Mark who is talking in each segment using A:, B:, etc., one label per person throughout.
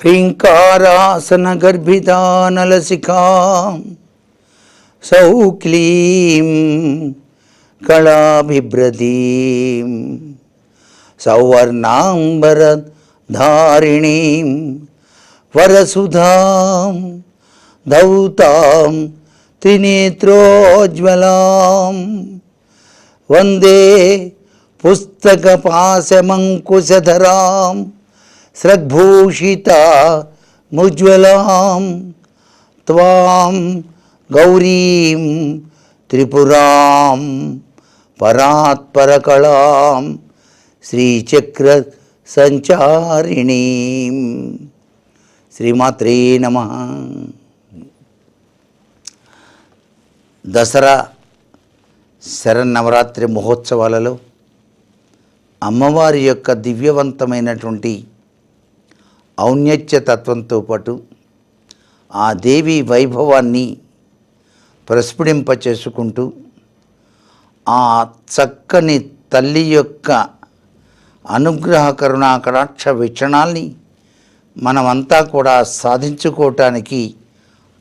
A: హ్రీంకారాసనగర్భితానలసికాం సౌక్లీం కళాభిభ్రతీం సౌవర్ణాంబరధారిణీం వరసుధాం ధౌతాం త్రినేత్రోజ్వలాం వందే పుస్తకపాశమంకుశధరాం శ్రద్భూషిత ముజ్వలాం త్వాం గౌరీం త్రిపురాం పరాత్పరకళాం శ్రీచక్ర సంచారిణీం శ్రీమాత్రే నమ దసరా శరన్నవరాత్రి మహోత్సవాలలో అమ్మవారి యొక్క దివ్యవంతమైనటువంటి ఔన్నత్యతత్వంతో పాటు ఆ దేవి వైభవాన్ని ప్రస్ఫుడింప చేసుకుంటూ ఆ చక్కని తల్లి యొక్క అనుగ్రహ కరుణా కటాక్ష వీక్షణాల్ని మనమంతా కూడా సాధించుకోవటానికి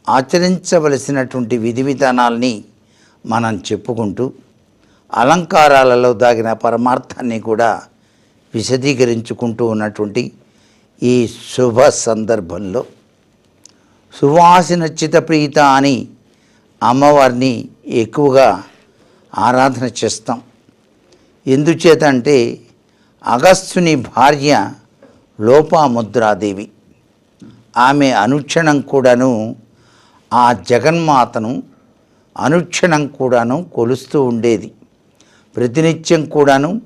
A: ఆచరించవలసినటువంటి విధి విధానాల్ని మనం చెప్పుకుంటూ అలంకారాలలో దాగిన పరమార్థాన్ని కూడా విశదీకరించుకుంటూ ఉన్నటువంటి ఈ శుభ సందర్భంలో సువాసిన చితప్రీత అని అమ్మవారిని ఎక్కువగా ఆరాధన చేస్తాం. ఎందుచేత అంటే అగస్త్యుని భార్య లోపాముద్రాదేవి. ఆమె అనుక్షణం కూడాను ఆ జగన్మాతను అనుక్షణం కూడాను కొలుస్తూ ఉండేది. ప్రతినిత్యం కూడాను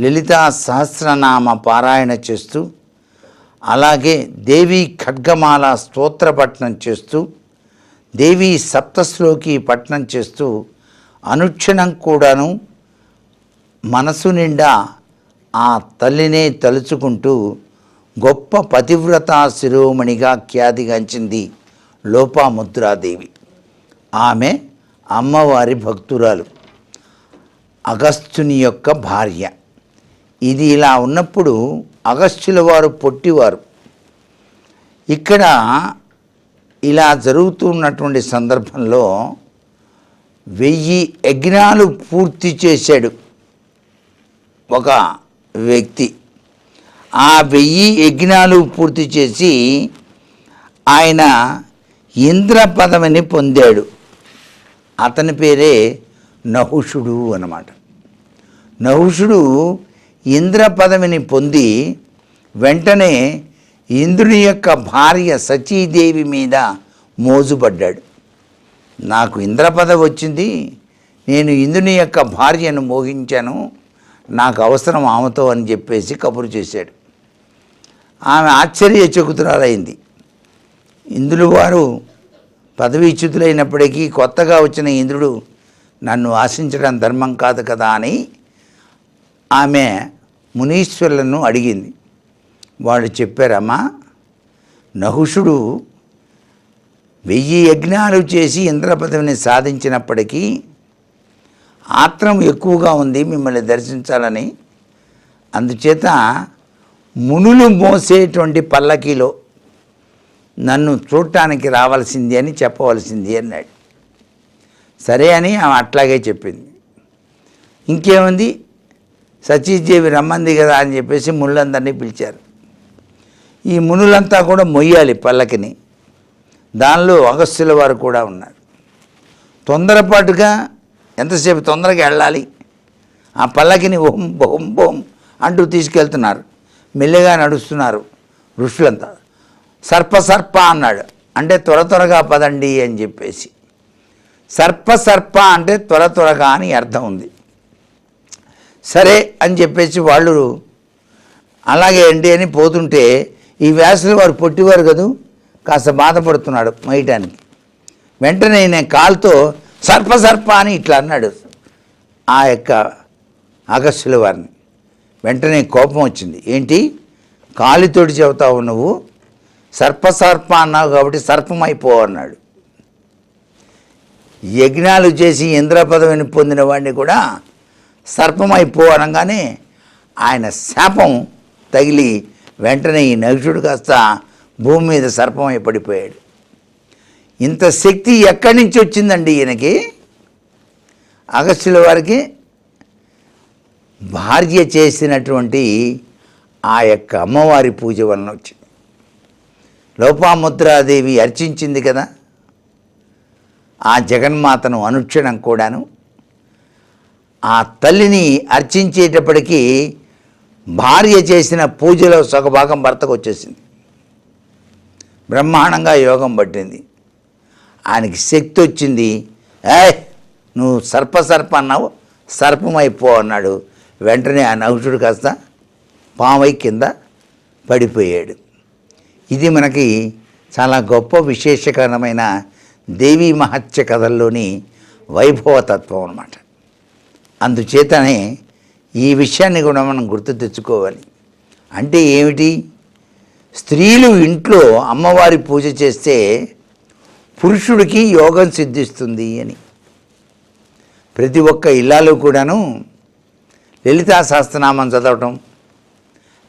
A: లలితా సహస్రనామ పారాయణ చేస్తూ అలాగే దేవి ఖడ్గమాల స్తోత్ర పఠనం చేస్తూ దేవి సప్తశ్లోకి పఠనం చేస్తూ అనుక్షణం కూడాను మనసు నిండా ఆ తల్లినే తలుచుకుంటూ గొప్ప పతివ్రత శిరోమణిగా ఖ్యాతిగాంచింది లోపాముద్రాదేవి. ఆమె అమ్మవారి భక్తురాలు. అగస్త్యుని యొక్క భార్య. ఇది ఇలా ఉన్నప్పుడు అగస్త్యుల వారు పొట్టివారు. ఇక్కడ ఇలా జరుగుతున్నటువంటి సందర్భంలో వెయ్యి యజ్ఞాలు పూర్తి చేశాడు ఒక వ్యక్తి. ఆ వెయ్యి యజ్ఞాలు పూర్తి చేసి ఆయన ఇంద్ర పదవిని పొందాడు. అతని పేరే నహుషుడు అన్నమాట. నహుషుడు ఇంద్ర పదవిని పొంది వెంటనే ఇంద్రుని యొక్క భార్య సచీదేవి మీద మోజుపడ్డాడు. నాకు ఇంద్ర పదవి వచ్చింది నేను ఇంద్రుని యొక్క భార్యను మోహించాను నాకు అవసరం ఆమెతో అని చెప్పేసి కబురు చేశాడు. ఆమె ఆశ్చర్యచకుతురాలైంది ఇంద్రుడు వారు పదవీచ్యుతులైనప్పటికీ కొత్తగా వచ్చిన ఇంద్రుడు నన్ను ఆశించడం ధర్మం కాదు కదా అని ఆమె మునీశ్వరులను అడిగింది. వాళ్ళు చెప్పారమ్మా నహుషుడు వెయ్యి యజ్ఞాలు చేసి ఇంద్రపదవిని సాధించినప్పటికీ ఆత్రం ఎక్కువగా ఉంది మిమ్మల్ని దర్శించాలని. అందుచేత మునులు మోసేటువంటి పల్లకీలో నన్ను చూడటానికి రావాల్సింది అని చెప్పవలసింది అన్నాడు. సరే అని ఆమె అట్లాగే చెప్పింది. ఇంకేముంది? సతీదేవి రమ్మంది కదా అని చెప్పేసి మునులందరినీ పిలిచారు. ఈ మునులంతా కూడా మొయ్యాలి పల్లకిని. దానిలో అగస్త్యుల వారు కూడా ఉన్నారు. తొందరపాటుగా ఎంతసేపు తొందరగా వెళ్ళాలి? ఆ పల్లకిని ఓం బోం బోం అంటూ తీసుకెళ్తున్నారు. మెల్లిగా నడుస్తున్నారు ఋషులంతా. సర్ప సర్ప అన్నాడు. అంటే త్వర త్వరగా పదండి అని చెప్పేసి. సర్ప సర్ప అంటే త్వర త్వరగా అని అర్థం ఉంది. సరే అని చెప్పేసి వాళ్ళు అలాగే అండి అని పోతుంటే ఈ వ్యాసులు వారు పొట్టివారు కదూ? కాస్త బాధపడుతున్నాడు మయటానికి వెంటనే నేను కాలుతో సర్ప సర్ప అని ఇట్లా అన్నాడు ఆ యొక్క అగస్సుల వారిని. వెంటనే కోపం వచ్చింది. ఏంటి? కాలితోటి చెబుతావు నువ్వు? సర్ప సర్ప అన్నావు కాబట్టి సర్పమైపో అన్నాడు. యజ్ఞాలు చేసి ఇంద్ర పదవిని పొందిన వాడిని కూడా సర్పమైపో అనగానే ఆయన శాపం తగిలి వెంటనే ఈ నలుషుడు కాస్త భూమి మీద సర్పమై పడిపోయాడు. ఇంత శక్తి ఎక్కడి నుంచి వచ్చిందండి ఈయనకి? అగస్త్యుల వారికి భార్య చేసినటువంటి ఆ యొక్క అమ్మవారి పూజ వలన వచ్చింది. లోపాముద్రాదేవి అర్చించింది కదా? ఆ జగన్మాతను అనుక్షణం కూడాను ఆ తల్లిని అర్చించేటప్పటికీ భార్య చేసిన పూజలో సగభాగం భర్తకు వచ్చేసింది. బ్రహ్మాండంగా యోగం పట్టింది. ఆయనకి శక్తి వచ్చింది. ఏ నువ్వు సర్ప సర్ప అన్నావు సర్పమైపో అన్నాడు. వెంటనే ఆ నౌషుడు కాస్త పామై కింద పడిపోయాడు. ఇది మనకి చాలా గొప్ప విశేషకరమైన దేవీ మహత్య కథల్లోని వైభవతత్వం అన్నమాట. అందుచేతనే ఈ విషయాన్ని కూడా మనం గుర్తు తెచ్చుకోవాలి. అంటే ఏమిటి? స్త్రీలు ఇంట్లో అమ్మవారి పూజ చేస్తే పురుషుడికి యోగం సిద్ధిస్తుంది అని. ప్రతి ఒక్క ఇల్లాలు కూడాను లలితా సహస్రనామం చదవటం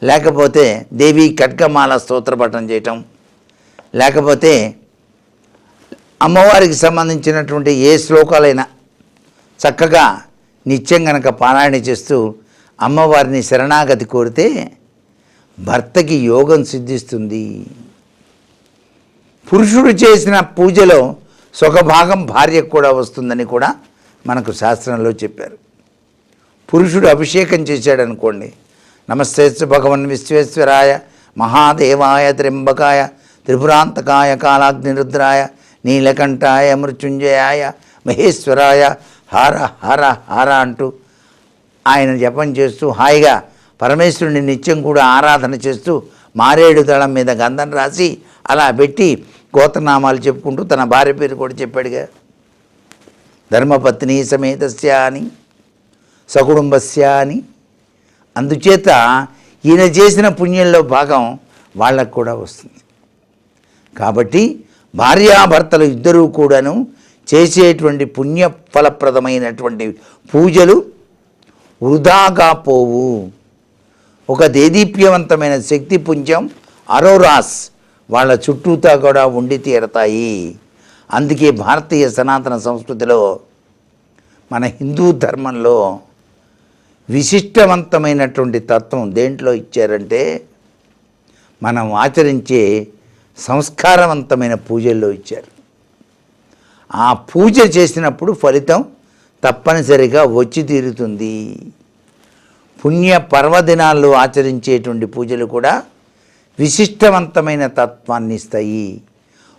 A: లేకపోతే దేవి ఖడ్గమాల స్తోత్రపఠం చేయటం లేకపోతే అమ్మవారికి సంబంధించినటువంటి ఏ శ్లోకాలైనా చక్కగా నిత్యం గనక పారాయణ చేస్తూ అమ్మవారిని శరణాగతి కోరితే భర్తకి యోగం సిద్ధిస్తుంది. పురుషుడు చేసిన పూజలో సుఖభాగం భార్యకు కూడా వస్తుందని కూడా మనకు శాస్త్రంలో చెప్పారు. పురుషుడు అభిషేకం చేశాడు అనుకోండి నమస్తేస్తు భగవన్ విశ్వేశ్వరాయ మహాదేవాయ త్రింబకాయ త్రిపురాంతకాయ కాలాగ్నిరుద్రాయ నీలకంఠాయ మృత్యుంజయాయ మహేశ్వరాయ హర హర హారా అంటూ ఆయన జపం చేస్తూ హాయిగా పరమేశ్వరుని నిత్యం కూడా ఆరాధన చేస్తూ మారేడు దళం మీద గంధం రాసి అలా పెట్టి గోత్రనామాలు చెప్పుకుంటూ తన భార్య పేరు కూడా చెప్పాడుగా. ధర్మపత్ని సమేతస్య అని సకుటుంబస్య అని అందుచేత ఈయన చేసిన పుణ్యంలో భాగం వాళ్ళకు కూడా వస్తుంది. కాబట్టి భార్యాభర్తలు ఇద్దరూ కూడాను చేసేటువంటి పుణ్య ఫలప్రదమైనటువంటి పూజలు వృధాగా పోవు. ఒక దేదీప్యవంతమైన శక్తి పుంజం అరోరాస్ వాళ్ళ చుట్టూతా కూడా ఉండి తీరతాయి. అందుకే భారతీయ సనాతన సంస్కృతిలో మన హిందూ ధర్మంలో విశిష్టవంతమైనటువంటి తత్వం దేంట్లో ఇచ్చారంటే మనం ఆచరించే సంస్కారవంతమైన పూజల్లో ఇచ్చారు. ఆ పూజ చేసినప్పుడు ఫలితం తప్పనిసరిగా వచ్చి తీరుతుంది. పుణ్య పర్వదినాల్లో ఆచరించేటువంటి పూజలు కూడా విశిష్టవంతమైన తత్వాన్ని ఇస్తాయి.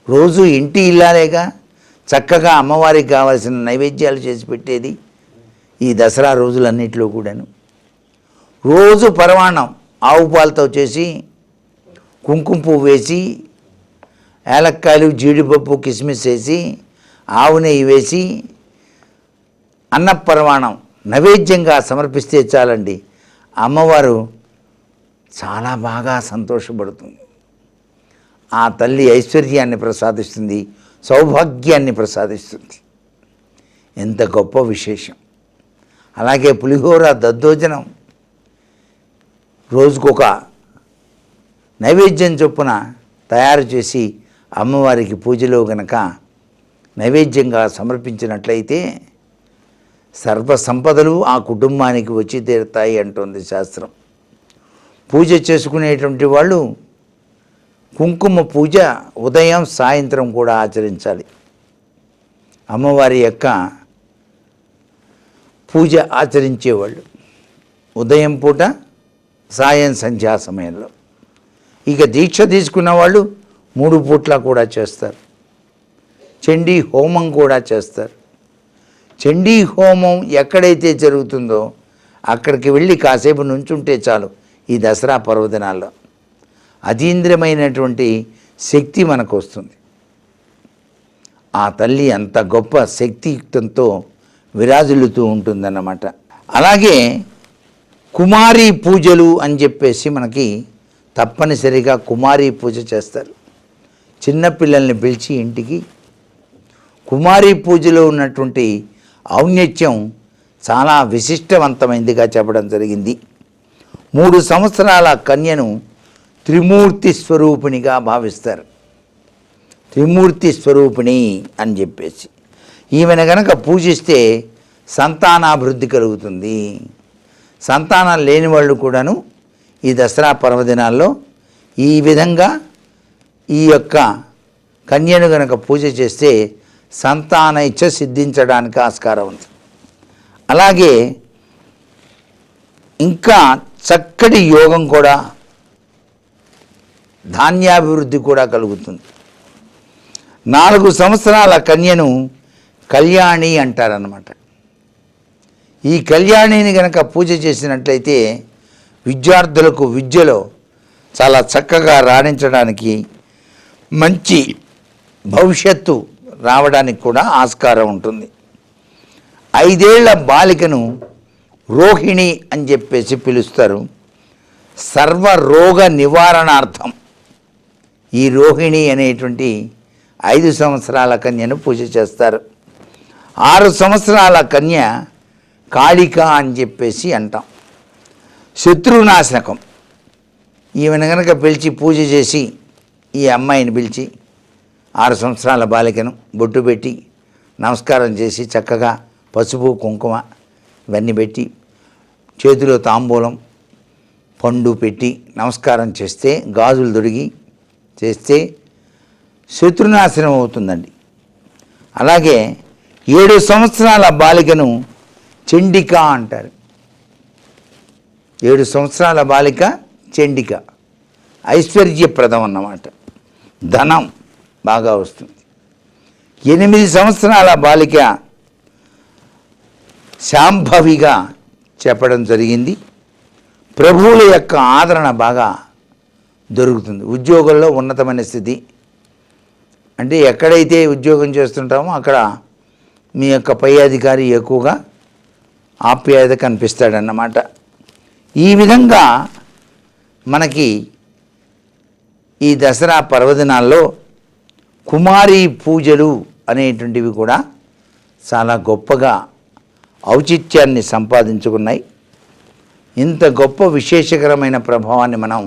A: రోజు ఇంటి ఇల్లాలేగా చక్కగా అమ్మవారికి కావాల్సిన నైవేద్యాలు చేసి పెట్టేది ఈ దసరా రోజులన్నింటిలో కూడాను. రోజు పరమాణం ఆవు పాలతో చేసి కుంకుమ పువ్వు వేసి ఏలక్కాయలు జీడిపప్పు కిస్మిస్ వేసి ఆవు నెయ్యి వేసి అన్నపరమాణం నైవేద్యంగా సమర్పిస్తే చాలండి. అమ్మవారు చాలా బాగా సంతోషపడుతుంది. ఆ తల్లి ఐశ్వర్యాన్ని ప్రసాదిస్తుంది సౌభాగ్యాన్ని ప్రసాదిస్తుంది. ఎంత గొప్ప విశేషం. అలాగే పులిహోర దద్దోజనం రోజుకొక నైవేద్యం చొప్పున తయారు చేసి అమ్మవారికి పూజలో గనక నైవేద్యంగా సమర్పించినట్లయితే సర్వ సంపదలు ఆ కుటుంబానికి వచ్చి తీరుతాయి అంటుంది శాస్త్రం. పూజ చేసుకునేటువంటి వాళ్ళు కుంకుమ పూజ ఉదయం సాయంత్రం కూడా ఆచరించాలి. అమ్మవారి యొక్క పూజ ఆచరించేవాళ్ళు ఉదయం పూట సాయం సంధ్యా సమయంలో. ఇక దీక్ష తీసుకున్న వాళ్ళు మూడు పూట్ల కూడా చేస్తారు. చండీ హోమం కూడా చేస్తారు. చండీ హోమం ఎక్కడైతే జరుగుతుందో అక్కడికి వెళ్ళి కాసేపు నుంచుంటే చాలు ఈ దసరా పర్వదినాల్లో. అతీంద్రియమైనటువంటి శక్తి మనకు వస్తుంది ఆ తల్లి అంత గొప్ప శక్తియుక్తంతో విరాజిల్లుతూ ఉంటుందన్నమాట. అలాగే కుమారి పూజలు అని చెప్పేసి మనకి తప్పనిసరిగా కుమారి పూజ చేస్తారు. చిన్నపిల్లల్ని పిలిచి ఇంటికి కుమారి పూజలో ఉన్నటువంటి ఔన్నత్యం చాలా విశిష్టవంతమైందిగా చెప్పడం జరిగింది. మూడు సంవత్సరాల కన్యను త్రిమూర్తి స్వరూపిణిగా భావిస్తారు. త్రిమూర్తి స్వరూపిణి అని చెప్పేసి. ఈమెను గనక పూజిస్తే సంతానాభివృద్ధి కలుగుతుంది. సంతానం లేని వాళ్ళు కూడాను ఈ దసరా పర్వదినాల్లో ఈ విధంగా ఈ యొక్క కన్యను గనక పూజ చేస్తే సంతాన ఇచ్చ సిద్ధించడానికి ఆస్కారం ఉంది. అలాగే ఇంకా చక్కటి యోగం కూడా ధాన్యాభివృద్ధి కూడా కలుగుతుంది. నాలుగు సంవత్సరాల కన్యను కళ్యాణి అంటారన్నమాట. ఈ కళ్యాణిని గనక పూజ చేసినట్లయితే విద్యార్థులకు విద్యలో చాలా చక్కగా రాణించడానికి మంచి భవిష్యత్తు రావడానికి కూడా ఆస్కారం ఉంటుంది. ఐదేళ్ళ బాలికను రోహిణి అని చెప్పేసి పిలుస్తారు. సర్వరోగ నివారణార్థం. ఈ రోహిణి అనేటువంటి ఐదు సంవత్సరాల కన్యను పూజ చేస్తారు. ఆరు సంవత్సరాల కన్య కాళిక అని చెప్పేసి అంటాం. శత్రునాశనకం. ఈమెను కనుక పిలిచి పూజ చేసి ఈ అమ్మాయిని పిలిచి ఆరు సంవత్సరాల బాలికను బొట్టు పెట్టి నమస్కారం చేసి చక్కగా పసుపు కుంకుమ ఇవన్నీ పెట్టి చేతిలో తాంబూలం పండు పెట్టి నమస్కారం చేస్తే గాజులు దొడిగి చేస్తే శత్రునాశనం అవుతుందండి. అలాగే ఏడు సంవత్సరాల బాలికను చెండిక అంటారు. ఏడు సంవత్సరాల బాలిక చెండిక. ఐశ్వర్యప్రదం అన్నమాట. ధనం. బాగా వస్తుంది. ఎనిమిది సంవత్సరాల బాలిక శాంభవిగా చెప్పడం జరిగింది. ప్రభువుల యొక్క ఆదరణ బాగా దొరుకుతుంది. ఉద్యోగంలో ఉన్నతమైన స్థితి. అంటే ఎక్కడైతే ఉద్యోగం చేస్తుంటామో అక్కడ మీ యొక్క పై అధికారి ఎక్కువగా ఆప్యాయత కనిపిస్తాడన్నమాట. ఈ విధంగా మనకి ఈ దసరా పర్వదినాల్లో కుమారి పూజలు అనేటువంటివి కూడా చాలా గొప్పగా ఔచిత్యాన్ని సంపాదించుకున్నాయి. ఇంత గొప్ప విశేషకరమైన ప్రభావాన్ని మనం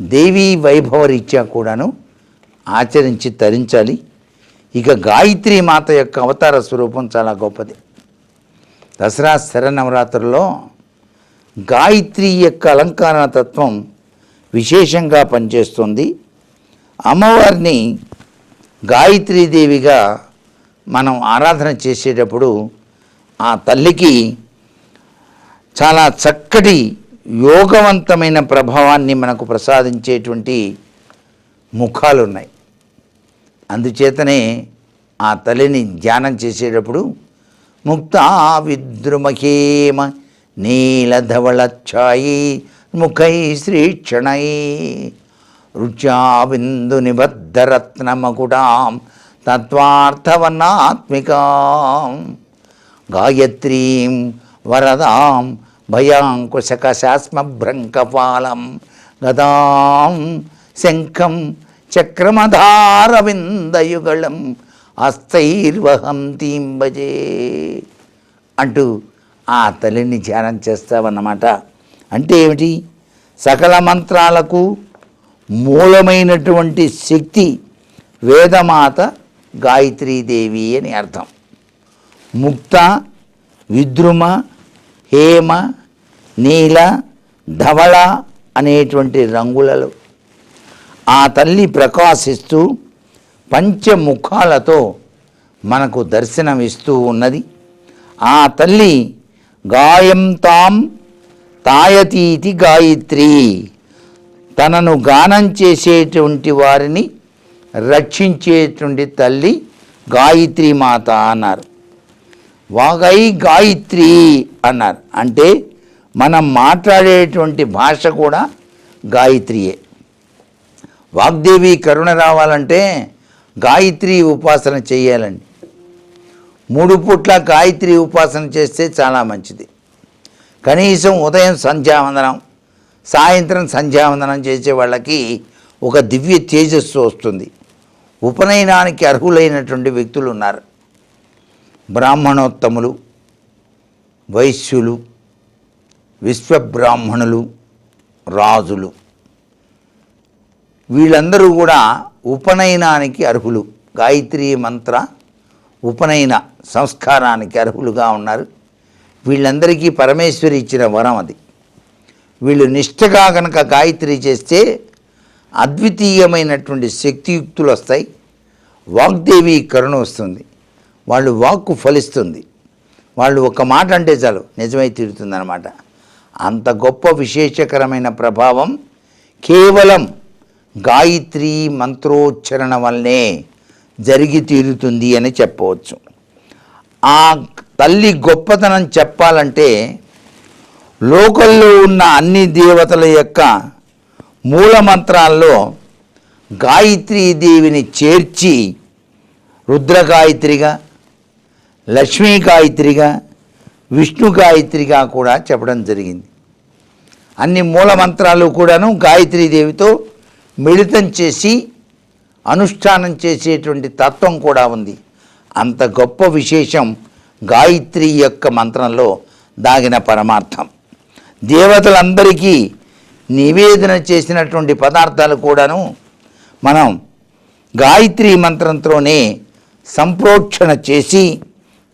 A: దేవీ వైభవరీత్యా కూడాను ఆచరించి తరించాలి. ఇక గాయత్రి మాత యొక్క అవతార స్వరూపం చాలా గొప్పది. దసరా శరనవరాత్రుల్లో గాయత్రి యొక్క అలంకారణ తత్వం విశేషంగా పనిచేస్తుంది. అమ్మవారిని గాయత్రీదేవిగా మనం ఆరాధన చేసేటప్పుడు ఆ తల్లికి చాలా చక్కటి యోగవంతమైన ప్రభావాన్ని మనకు ప్రసాదించేటువంటి ముఖాలు ఉన్నాయి అందుచేతనే ఆ తల్లిని ధ్యానం చేసేటప్పుడు ముక్తా విద్రుమహేమ నీలధవళఛాయి ముఖై శ్రీక్షణై రుచాబిందు నిబద్ధరత్నమకుటాం తత్వార్థవనాత్మికాం గాయత్రీం వరదాం భయాంకుశకశాస్మభ్రంకపాలం గదాం శంఖం చక్రమధారవిందయుగళం హస్తైర్వహం తీంబజే అంటూ ఆ తల్లిని ధ్యానం చేస్తామన్నమాట అంటే ఏమిటి? సకల మంత్రాలకు మూలమైనటువంటి శక్తి వేదమాత గాయత్రీదేవి అని అర్థం. ముక్త విద్రుమ హేమ నీల ధవళ అనేటువంటి రంగులలో ఆ తల్లి ప్రకాశిస్తూ పంచముఖాలతో మనకు దర్శనమిస్తూ ఉన్నది. ఆ తల్లి గాయం తాం తాయతీతి గాయత్రి తనను గానం చేసేటువంటి వారిని రక్షించేటువంటి తల్లి గాయత్రి మాత అన్నారు. వాగై గాయత్రి అన్నారు. అంటే మనం మాట్లాడేటువంటి భాష కూడా గాయత్రియే. వాగ్దేవి కరుణ రావాలంటే గాయత్రి ఉపాసన చేయాలండి. మూడు పూట్ల గాయత్రి ఉపాసన చేస్తే చాలా మంచిది. కనీసం ఉదయం సంధ్యావందనం సాయంత్రం సంధ్యావందనం చేసే వాళ్ళకి ఒక దివ్య తేజస్సు వస్తుంది. ఉపనయనానికి అర్హులైనటువంటి వ్యక్తులు ఉన్నారు బ్రాహ్మణోత్తములు వైశ్యులు విశ్వబ్రాహ్మణులు రాజులు. వీళ్ళందరూ కూడా ఉపనయనానికి అర్హులు. గాయత్రి మంత్ర ఉపనయన సంస్కారానికి అర్హులుగా ఉన్నారు. వీళ్ళందరికీ పరమేశ్వరి ఇచ్చిన వరం అది. వీళ్ళు నిష్ఠగా కనుక గాయత్రి చేస్తే అద్వితీయమైనటువంటి శక్తియుక్తులు వస్తాయి. వాగ్దేవి కరుణ వస్తుంది. వాళ్ళు వాక్కు ఫలిస్తుంది. వాళ్ళు ఒక మాట అంటే చాలు నిజమై తీరుతుందన్నమాట. అంత గొప్ప విశేషకరమైన ప్రభావం కేవలం గాయత్రి మంత్రోచ్చరణ వల్లనే జరిగి తీరుతుంది అని చెప్పవచ్చు. ఆ తల్లి గొప్పతనం చెప్పాలంటే లోకల్లో ఉన్న అన్ని దేవతల యొక్క మూల మంత్రాల్లో గాయత్రీ దేవిని చేర్చి రుద్రగాయత్రిగా లక్ష్మీ గాయత్రిగా విష్ణు గాయత్రిగా కూడా చెప్పడం జరిగింది. అన్ని మూల మంత్రాలు కూడాను గాయత్రీ దేవితో మిళితం చేసి అనుష్ఠానం చేసేటువంటి తత్వం కూడా ఉంది. అంత గొప్ప విశేషం గాయత్రి యొక్క మంత్రంలో దాగిన పరమార్థం. దేవతలందరికీ నివేదన చేసినటువంటి పదార్థాలు కూడాను మనం గాయత్రి మంత్రంతోనే సంప్రోక్షణ చేసి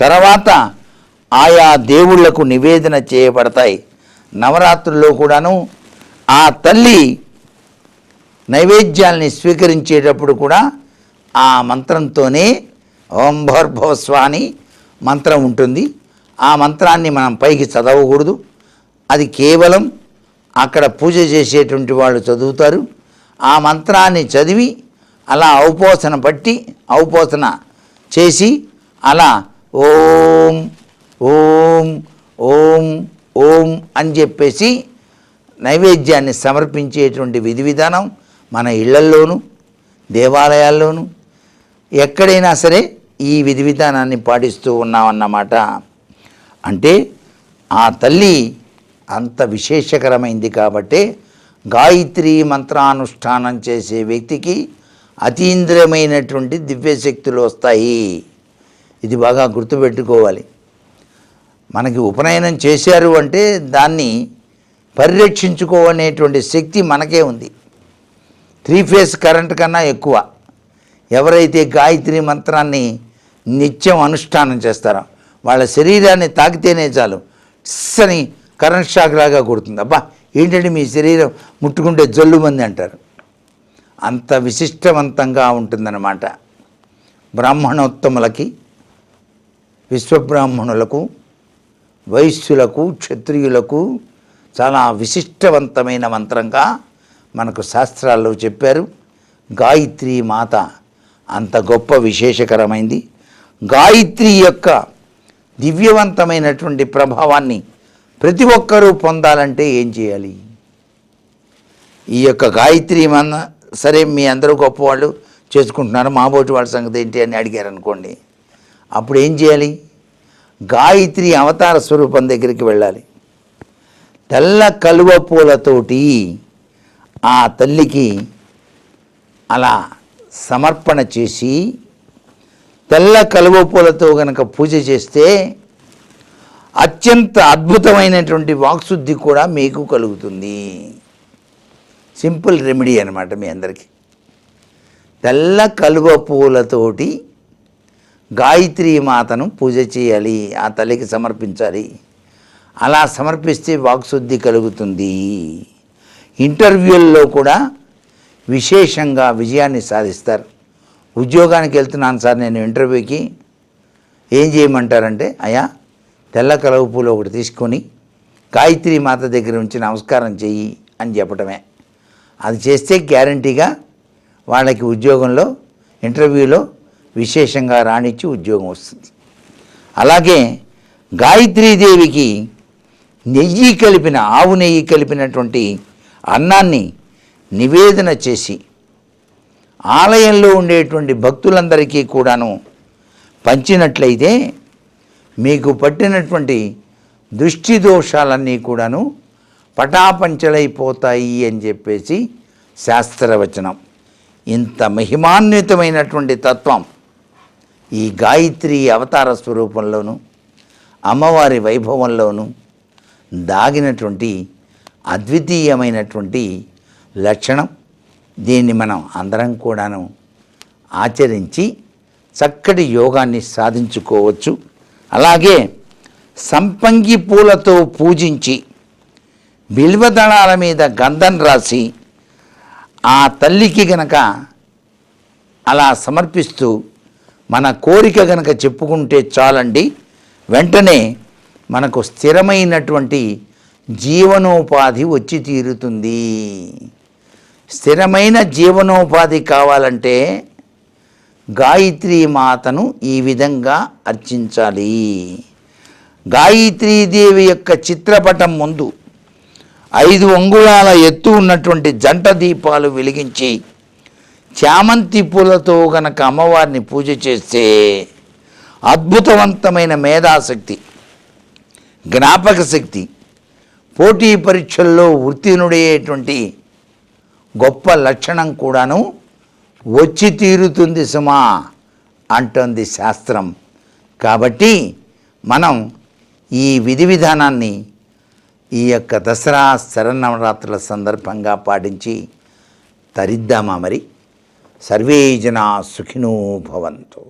A: తర్వాత ఆయా దేవుళ్ళకు నివేదన చేయబడతాయి. నవరాత్రుల్లో కూడాను ఆ తల్లి నైవేద్యాల్ని స్వీకరించేటప్పుడు కూడా ఆ మంత్రంతోనే ఓం భోర్భవస్వాని మంత్రం ఉంటుంది. ఆ మంత్రాన్ని మనం పైకి చదవకూడదు. అది కేవలం అక్కడ పూజ చేసేటువంటి వాళ్ళు చదువుతారు. ఆ మంత్రాన్ని చదివి అలా ఔపోసన పట్టి ఔపోసన చేసి అలా ఓం ఓం ఓం ఓం అని చెప్పేసి నైవేద్యాన్ని సమర్పించేటువంటి విధి విధానం మన ఇళ్ళల్లోనూ దేవాలయాల్లోనూ ఎక్కడైనా సరే ఈ విధి విధానాన్ని పాటిస్తూ ఉన్నామన్నమాట. అంటే ఆ తల్లి అంత విశేషకరమైంది కాబట్టి గాయత్రి మంత్రానుష్ఠానం చేసే వ్యక్తికి అతీంద్రియమైనటువంటి దివ్యశక్తులు వస్తాయి. ఇది బాగా గుర్తుపెట్టుకోవాలి. మనకి ఉపనయనం చేశారు అంటే దాన్ని పరిరక్షించుకోవనేటువంటి శక్తి మనకే ఉంది. త్రీ ఫేస్ కరెంట్ కన్నా ఎక్కువ. ఎవరైతే గాయత్రి మంత్రాన్ని నిత్యం అనుష్ఠానం చేస్తారో వాళ్ళ శరీరాన్ని తాకితేనే చాలు. అని కరెంట్ షాక్ లాగా కొడుతుంది. అబ్బా ఏంటంటే మీ శరీరం? ముట్టుకుంటే జల్లు మంది అంటారు. అంత విశిష్టవంతంగా ఉంటుందన్నమాట. బ్రాహ్మణోత్తములకి విశ్వబ్రాహ్మణులకు వైశ్యులకు క్షత్రియులకు చాలా విశిష్టవంతమైన మంత్రంగా మనకు శాస్త్రాల్లో చెప్పారు. గాయత్రి మాత అంత గొప్ప విశేషకరమైంది. గాయత్రి యొక్క దివ్యవంతమైనటువంటి ప్రభావాన్ని ప్రతి ఒక్కరూ పొందాలంటే ఏం చేయాలి? ఈ యొక్క గాయత్రి మన సరే మీ అందరూ గొప్పవాళ్ళు చేసుకుంటున్నారు మాబోటి వాళ్ళ సంగతి ఏంటి అని అడిగారు అనుకోండి అప్పుడు ఏం చేయాలి? గాయత్రి అవతార స్వరూపం దగ్గరికి వెళ్ళాలి. తెల్ల కలువ పూలతోటి ఆ తల్లికి అలా సమర్పణ చేసి తెల్ల కలువ పూలతో గనక పూజ చేస్తే అత్యంత అద్భుతమైనటువంటి వాక్శుద్ధి కూడా మీకు కలుగుతుంది. సింపుల్ రెమెడీ అనమాట మీ అందరికీ. తెల్ల కలువ పూలతోటి గాయత్రి మాతను పూజ చేయాలి ఆ తల్లికి సమర్పించాలి. అలా సమర్పిస్తే వాక్శుద్ధి కలుగుతుంది. ఇంటర్వ్యూల్లో కూడా విశేషంగా విజయాన్ని సాధిస్తారు. ఉద్యోగానికి వెళ్తున్నాను సార్ నేను ఇంటర్వ్యూకి. ఏం చేయమంటారంటే అయ్యా తెల్ల కలవ పూలు ఒకటి తీసుకొని గాయత్రి మాత దగ్గర ఉంచి నమస్కారం చెయ్యి అని చెప్పడమే అది చేస్తే గ్యారంటీగా వాళ్ళకి ఉద్యోగంలో ఇంటర్వ్యూలో విశేషంగా రాణించి ఉద్యోగం వస్తుంది. అలాగే గాయత్రీదేవికి నెయ్యి కలిపిన ఆవు నెయ్యి కలిపినటువంటి అన్నాన్ని నివేదన చేసి ఆలయంలో ఉండేటువంటి భక్తులందరికీ కూడాను పంచినట్లయితే మీకు పట్టినటువంటి దృష్టి దోషాలన్నీ కూడాను పటాపంచలైపోతాయి అని చెప్పేసి శాస్త్రవచనం. ఇంత మహిమాన్వితమైనటువంటి తత్వం ఈ గాయత్రి అవతార స్వరూపంలోనూ అమ్మవారి వైభవంలోనూ దాగినటువంటి అద్వితీయమైనటువంటి లక్షణం. దీన్ని మనం అందరం కూడాను ఆచరించి చక్కటి యోగాన్ని సాధించుకోవచ్చు. అలాగే సంపంగి పూలతో పూజించి బిల్వదళాల మీద గంధం రాసి ఆ తల్లికి గనక అలా సమర్పిస్తూ మన కోరిక గనక చెప్పుకుంటే చాలండి వెంటనే మనకు స్థిరమైనటువంటి జీవనోపాధి వచ్చి తీరుతుంది. స్థిరమైన జీవనోపాధి కావాలంటే గాయత్రీ మాతను ఈ విధంగా అర్చించాలి. గాయత్రీదేవి యొక్క చిత్రపటం ముందు ఐదు అంగుళాల ఎత్తు ఉన్నటువంటి జంట దీపాలు వెలిగించి చామంతి పూలతో గనక అమ్మవారిని పూజ చేస్తే అద్భుతవంతమైన మేధాశక్తి జ్ఞాపక శక్తి పోటీ పరీక్షల్లో ఉత్తీర్ణుడయ్యేటువంటి గొప్ప లక్షణం కూడాను వచ్చి తీరుతుంది సుమా అంటోంది శాస్త్రం. కాబట్టి మనం ఈ విధి విధానాన్ని ఈ యొక్క దసరా శరన్నవరాత్రుల సందర్భంగా పాటించి తరిద్దామా మరి? సర్వే జనా సుఖినో భవంతు.